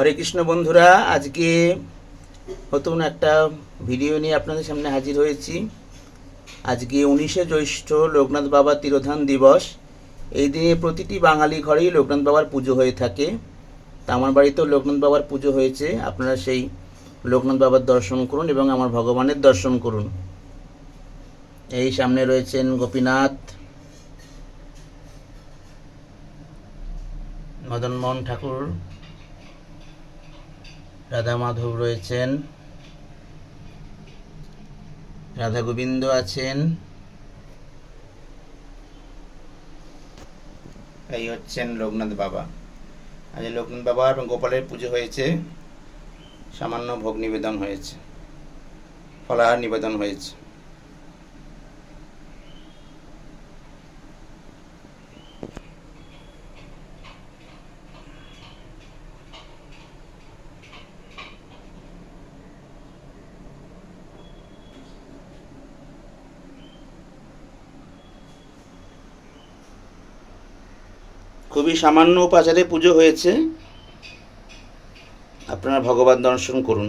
হরে কৃষ্ণ বন্ধুরা, আজকে নতুন একটা ভিডিও নিয়ে আপনাদের সামনে হাজির হয়েছি। আজকে উনিশে জ্যৈষ্ঠ লোকনাথ বাবা তিরোধান দিবস। এই দিনে প্রতিটি বাঙালি ঘরেই লোকনাথ বাবার পুজো হয়ে থাকে। তা আমার বাড়িতেও লোকনাথ বাবার পুজো হয়েছে। আপনারা সেই লোকনাথ বাবার দর্শন করুন এবং আমার ভগবানের দর্শন করুন। এই সামনে রয়েছেন গোপীনাথ, মদনমোহন ঠাকুর রাধা মাধব রয়েছেন রাধা গোবিন্দ আছেন, এই হচ্ছেন লোকনাথ বাবা। আজ লোকনাথ বাবা এবং গোপালের পুজো হয়েছে, সামান্য ভোগ নিবেদন হয়েছে, ফলাহার নিবেদন হয়েছে। খুবই সামান্য উপাচারে পুজো হয়েছে। আপনারা ভগবান দর্শন করুন।